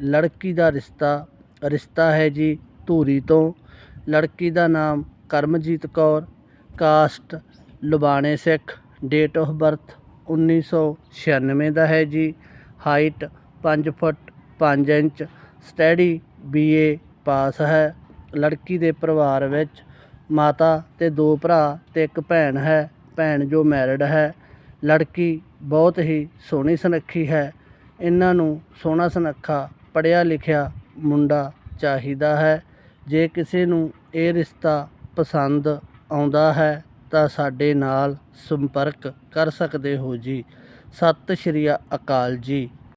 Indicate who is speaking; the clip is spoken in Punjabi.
Speaker 1: ਲੜਕੀ ਦਾ ਰਿਸ਼ਤਾ ਰਿਸ਼ਤਾ ਹੈ ਜੀ ਧੂਰੀ ਤੋਂ। ਲੜਕੀ ਦਾ ਨਾਮ ਕਰਮਜੀਤ ਕੌਰ, ਕਾਸਟ ਲੁਬਾਣੇ ਸਿੱਖ ਡੇਟ ਆਫ ਬਰਥ 1996 ਦਾ ਹੈ ਜੀ। Height 5 foot 5 inch study BA pass ਹੈ। ਲੜਕੀ ਦੇ ਪਰਿਵਾਰ ਵਿੱਚ ਮਾਤਾ ਤੇ ਦੋ ਭਰਾ ਤੇ ਇੱਕ ਭੈਣ ਹੈ। ਭੈਣ ਜੋ ਮੈਰਿਡ ਹੈ। ਲੜਕੀ ਬਹੁਤ ਹੀ ਸੋਹਣੀ ਸੁਨੱਖੀ ਹੈ। ਇਹਨਾਂ ਨੂੰ ਸੋਹਣਾ ਸੁਨੱਖਾ ਪੜ੍ਹਿਆ ਲਿਖਿਆ ਮੁੰਡਾ ਚਾਹੀਦਾ ਹੈ। ਜੇ ਕਿਸੇ ਨੂੰ ਇਹ ਰਿਸ਼ਤਾ ਪਸੰਦ ਆਉਂਦਾ ਹੈ, ਤਾਂ ਸਾਡੇ ਨਾਲ ਸੰਪਰਕ ਕਰ ਸਕਦੇ ਹੋ ਜੀ। ਸਤਿ ਸ਼੍ਰੀ ਅਕਾਲ ਜੀ।